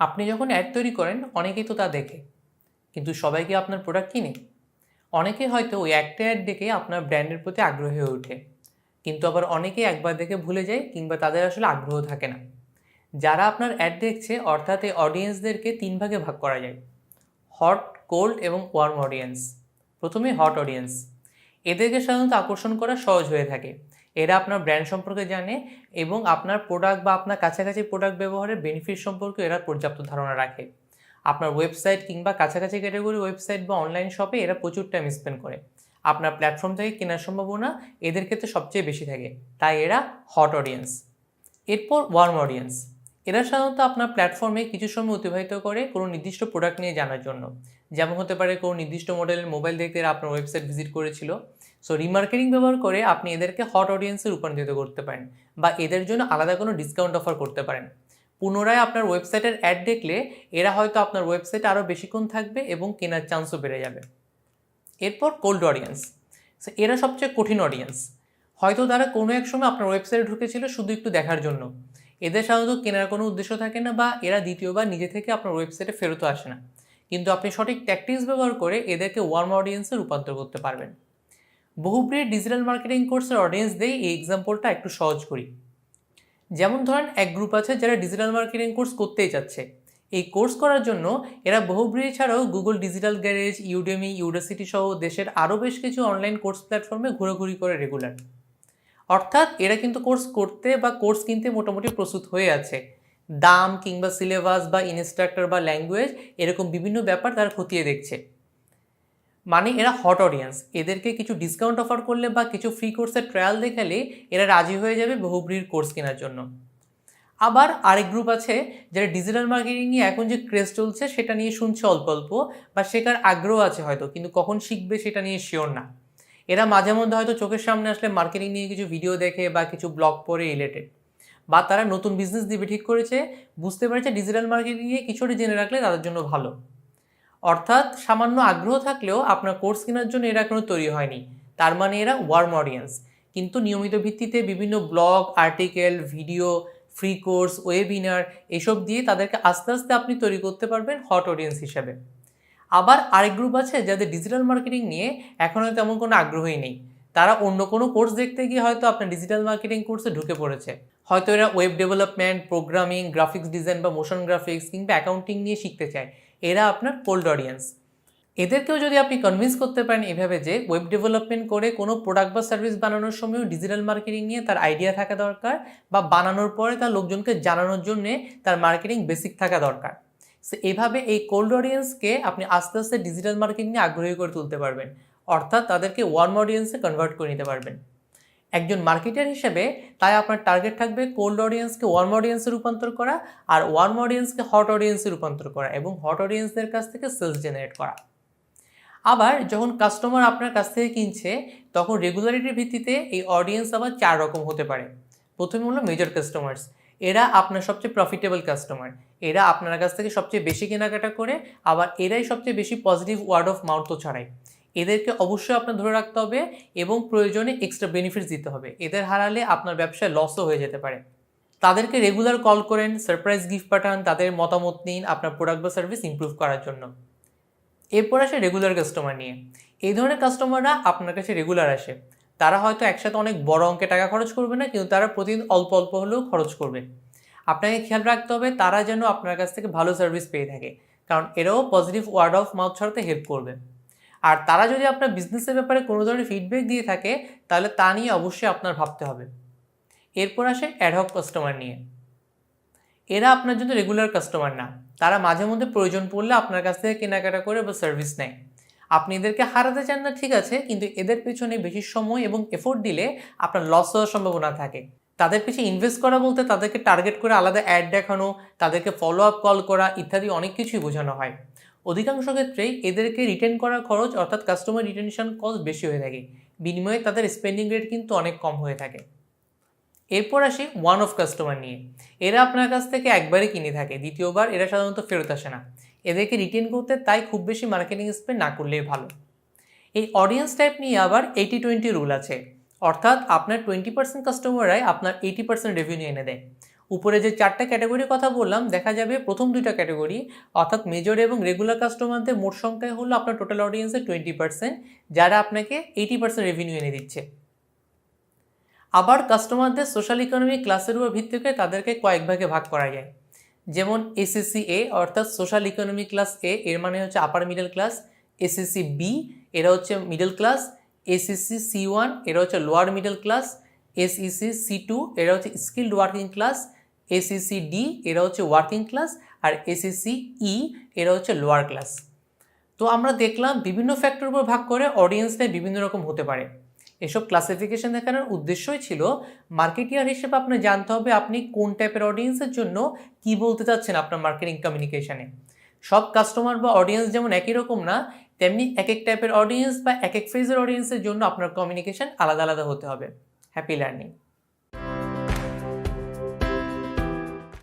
আপনি যখন অ্যাড তৈরি করেন, অনেকেই তো তা দেখে। কিন্তু সবাই কি আপনার প্রোডাক্ট কিনে? অনেকে হয়তো ওই একটা অ্যাড দেখে আপনার ব্র্যান্ডের প্রতি আগ্রহী হয়ে ওঠে। কিন্তু আবার অনেকে একবার দেখে ভুলে যায় কিংবা তাদের আসলে আগ্রহ থাকে না। যারা আপনার অ্যাড দেখছে, অর্থাৎ এই অডিয়েন্সদেরকে তিন ভাগে ভাগ করা যায়। হট কোল্ড এবং ওয়ার্ম অডিয়েন্স প্রথমে হট অডিয়েন্স এদেরকে সাধারণত আকর্ষণ করা সহজ হয়ে থাকে। এরা আপনার ব্র্যান্ড সম্পর্কে জানে এবং আপনার প্রোডাক্ট বা আপনার কাছাকাছি প্রোডাক্ট ব্যবহারের বেনিফিট সম্পর্কে এরা পর্যাপ্ত ধারণা রাখে। আপনার ওয়েবসাইট কিংবা কাছাকাছি ক্যাটাগরি ওয়েবসাইট বা অনলাইন শপে এরা প্রচুর টাইম স্পেন্ড করে। আপনার প্ল্যাটফর্ম থেকে কেনার সম্ভাবনা এদের ক্ষেত্রে সবচেয়ে বেশি থাকে। তাই এরা হট অডিয়েন্স এরপর ওয়ার্ম অডিয়েন্স এরা সাধারণত আপনার প্ল্যাটফর্মে কিছু সময় অতিবাহিত করে কোনো নির্দিষ্ট প্রোডাক্ট নিয়ে জানার জন্য। যেমন হতে পারে কোনো নির্দিষ্ট মডেলের মোবাইল দেখতে আপনার ওয়েবসাইট ভিজিট করেছিল। সো রিমার্কেটিং ব্যবহার করে আপনি এদেরকে হট অডিয়েন্সে রূপান্তরিত করতে পারেন বা এদের জন্য আলাদা কোনো ডিসকাউন্ট অফার করতে পারেন। পুনরায় আপনার ওয়েবসাইটের অ্যাড দেখলে এরা হয়তো আপনার ওয়েবসাইটে আরও বেশিক্ষণ থাকবে এবং কেনার চান্সও বেড়ে যাবে। এরপর কোল্ড অডিয়েন্স সো এরা সবচেয়ে কঠিন অডিয়েন্স হয়তো তারা কোনো এক সময় আপনার ওয়েবসাইটে ঢুকেছিল শুধু একটু দেখার জন্য। এদের সাধারণত কেনার কোনো উদ্দেশ্য থাকে না বা এরা দ্বিতীয়বার নিজে থেকে আপনার ওয়েবসাইটে ফেরত আসে না। কিন্তু আপনি সঠিক ট্যাকটিক্স ব্যবহার করে এদেরকে ওয়ার্ম অডিয়েন্সে রূপান্তর করতে পারবেন। বহুব্রিয়ের ডিজিটাল মার্কেটিং কোর্সের অডিয়েন্স দিয়ে এই এক্সাম্পলটা একটু সহজ করি। যেমন ধরেন এক গ্রুপ আছে যারা ডিজিটাল মার্কেটিং কোর্স করতেই চাচ্ছে। এই কোর্স করার জন্য এরা বহুব্রী ছাড়াও Google digital garage Udemy Udacity সহ দেশের আরও বেশ কিছু অনলাইন কোর্স প্ল্যাটফর্মে ঘোরাঘুরি করে রেগুলার অর্থাৎ এরা কিন্তু কোর্স করতে বা কোর্স কিনতে মোটামুটি প্রস্তুত হয়ে আছে। দাম কিংবা সিলেবাস বা ইনস্ট্রাক্টর বা ল্যাঙ্গুয়েজ এরকম বিভিন্ন ব্যাপার তারা খতিয়ে দেখছে। মানে এরা হট অডিয়েন্স এদেরকে কিছু ডিসকাউন্ট অফার করলে বা কিছু ফ্রি কোর্সের ট্রায়াল দেখালে এরা রাজি হয়ে যাবে বহুব্রীর কোর্স কেনার জন্য। আবার আরেক গ্রুপ আছে যারা ডিজিটাল মার্কেটিং নিয়ে এখন যে ক্রেজ চলছে সেটা নিয়ে শুনছে অল্প অল্প বা শেখার আগ্রহ আছে হয়তো, কিন্তু কখন শিখবে সেটা নিয়ে শিওর না। এরা মাঝে মধ্যে হয়তো চোখের সামনে আসলে মার্কেটিং নিয়ে কিছু ভিডিও দেখে বা কিছু ব্লগ পড়ে রিলেটেড বা তারা নতুন বিজনেস দিবে ঠিক করেছে, বুঝতে পারছে ডিজিটাল মার্কেটিং নিয়ে কিছুটা জেনে রাখলে তাদের জন্য ভালো। অর্থাৎ সামান্য আগ্রহ থাকলেও আপনার কোর্স কেনার জন্য এরা এখনও তৈরি হয়নি। তার মানে এরা ওয়ার্ম অডিয়েন্স কিন্তু নিয়মিত ভিত্তিতে বিভিন্ন blog article video free course webinar এসব দিয়ে তাদেরকে আস্তে আস্তে আপনি তৈরি করতে পারবেন হট অডিয়েন্স হিসাবে। আবার আরেক গ্রুপ আছে যাদের ডিজিটাল মার্কেটিং নিয়ে এখনও তেমন কোনো আগ্রহই নেই। তারা অন্য কোনো কোর্স দেখতে গিয়ে হয়তো আপনার ডিজিটাল মার্কেটিং কোর্সে ঢুকে পড়েছে। হয়তো এরা web development programming graphics design বা মোশন গ্রাফিক্স কিংবা অ্যাকাউন্টিং নিয়ে শিখতে চায়। এরা আপনার কোল্ড অডিয়েন্স এদেরকেও যদি আপনি কনভিন্স করতে পারেন এভাবে যে ওয়েব ডেভেলপমেন্ট করে কোনো প্রোডাক্ট বা সার্ভিস বানানোর সময়ও ডিজিটাল মার্কেটিং নিয়ে তার আইডিয়া থাকা দরকার বা বানানোর পরে তার লোকজনকে জানানোর জন্যে তার মার্কেটিং বেসিক থাকা দরকার। সো এভাবে এই কোল্ড অডিয়েন্সকে আপনি আস্তে আস্তে ডিজিটাল মার্কেটিং নিয়ে আগ্রহী করে তুলতে পারবেন। অর্থাৎ তাদেরকে ওয়ার্ম অডিয়েন্সে কনভার্ট করে নিতে পারবেন। একজন মার্কেটার হিসেবে তাই আপনার টার্গেট থাকবে কোল্ড অডিয়েন্সকে ওয়ার্ম অডিয়েন্সে রূপান্তর করা আর ওয়ার্ম অডিয়েন্সকে হট অডিয়েন্সে রূপান্তর করা এবং হট অডিয়েন্সদের কাছ থেকে সেলস জেনারেট করা। আবার যখন কাস্টমার আপনার কাছ থেকে কিনছে, তখন রেগুলারিটির ভিত্তিতে এই অডিয়েন্স আবার চার রকম হতে পারে। প্রথমে হলো মেজর কাস্টমার্স এরা আপনার সবচেয়ে প্রফিটেবল কাস্টমার এরা আপনার কাছ থেকে সবচেয়ে বেশি কেনাকাটা করে, আবার এরাই সবচেয়ে বেশি পজিটিভ ওয়ার্ড অফ মাউথও ছড়ায় এদেরকে অবশ্যই আপনার ধরে রাখতে হবে এবং প্রয়োজনে এক্সট্রা বেনিফিটস দিতে হবে। এদের হারালে আপনার ব্যবসায় লসও হয়ে যেতে পারে। তাদেরকে রেগুলার কল করেন সারপ্রাইজ গিফট পাঠান, তাদের মতামত নিন, আপনার প্রোডাক্ট বা সার্ভিস ইম্প্রুভ করার জন্য। এরপর আসে রেগুলার কাস্টমার নিয়ে। এই ধরনের কাস্টমাররা আপনার কাছে রেগুলার আসে। তারা হয়তো একসাথে অনেক বড় অঙ্কে টাকা খরচ করবে না, কিন্তু তারা প্রতিদিন অল্প অল্প হলেও খরচ করবে। আপনাকে খেয়াল রাখতে হবে, তারা যেন আপনার কাছ থেকে ভালো সার্ভিস পেয়ে থাকে, কারণ এরাও পজিটিভ ওয়ার্ড অফ মাউথ ছড়াতে হেল্প করবে। আর তারা যদি আপনার বিজনেসের ব্যাপারে কোনো ধরনের ফিডব্যাক দিয়ে থাকে, তাহলে তা নিয়ে অবশ্যই আপনার ভাবতে হবে। এরপর আসে অ্যাডহক কাস্টমার নিয়ে। এরা আপনার জন্য রেগুলার কাস্টমার না, তারা মাঝে মধ্যে প্রয়োজন পড়লে আপনার কাছ থেকে কেনাকাটা করে বা সার্ভিস নেয়। আপনি এদেরকে হারাতে চান না, ঠিক আছে, কিন্তু এদের পেছনে বেশি সময় এবং এফোর্ট দিলে আপনার লস হওয়ার সম্ভাবনা থাকে। তাদের পিছিয়ে ইনভেস্ট করা বলতে তাদেরকে টার্গেট করে আলাদা অ্যাড দেখানো, তাদেরকে ফলো আপ কল করা ইত্যাদি অনেক কিছুই বোঝানো হয়। অধিকাংশ ক্ষেত্রেই এদেরকে রিটেন করার খরচ অর্থাৎ কাস্টমার রিটেনশন কস্ট বেশি হয়ে থাকে। বিনিময়ে তাদের স্পেন্ডিং রেট কিন্তু অনেক কম হয়ে থাকে। এরপর আসি ওয়ান অফ কাস্টমার নিয়ে। এরা আপনার কাছ থেকে একবারই কিনে থাকে, দ্বিতীয়বার এরা সাধারণত ফেরত আসে না। এদেরকে রিটেন করতে তাই খুব বেশি মার্কেটিং স্পেন্ড না করলেই ভালো। এই অডিয়েন্স টাইপ নিয়ে আবার এইটি টোয়েন্টি রুল আছে। অর্থাৎ আপনার টোয়েন্টি পার্সেন্ট কাস্টমাররাই আপনার এইটি পার্সেন্ট রেভিনিউ এনে দেয়। উপরে যে চারটা ক্যাটাগরির কথা বললাম, দেখা যাবে প্রথম দুইটা ক্যাটাগরি অর্থাৎ মেজর এবং রেগুলার কাস্টমারদের মোট সংখ্যায় হলো আপনার টোটাল অডিয়েন্সের টোয়েন্টি পার্সেন্ট যারা আপনাকে এইটি পার্সেন্ট রেভিনিউ এনে দিচ্ছে। আবার কাস্টমারদের সোশ্যাল ইকোনমিক ক্লাসের উপর ভিত্তি করে তাদেরকে কয়েক ভাগে ভাগ করা যায়। যেমন এসএসসি এ অর্থাৎ সোশ্যাল ইকোনমি ক্লাস এ এর মানে হচ্ছে upper middle class SSC B এরা হচ্ছে middle class SSC C one এরা হচ্ছে lower middle class SEC C two এরা হচ্ছে skilled working class SEC D এরা হচ্ছে ওয়ার্কিং ক্লাস আর এসএসসি ই এরা হচ্ছে লোয়ার ক্লাস তো আমরা দেখলাম বিভিন্ন ফ্যাক্টর উপর ভাগ করে অডিয়েন্সটাই বিভিন্ন রকম হতে পারে। এসব ক্লাসিফিকেশন দেখানোর উদ্দেশ্যই ছিল মার্কেটিয়ার হিসেবে আপনার জানতে হবে আপনি কোন টাইপের অডিয়েন্সের জন্য কি বলতে চাচ্ছেন আপনার মার্কেটিং কমিউনিকেশানে সব কাস্টমার বা অডিয়েন্স যেমন একই রকম না, তেমনি এক এক টাইপের অডিয়েন্স বা এক এক ফেজের অডিয়েন্সের জন্য আপনার কমিউনিকেশান আলাদা আলাদা হতে হবে। Happy learning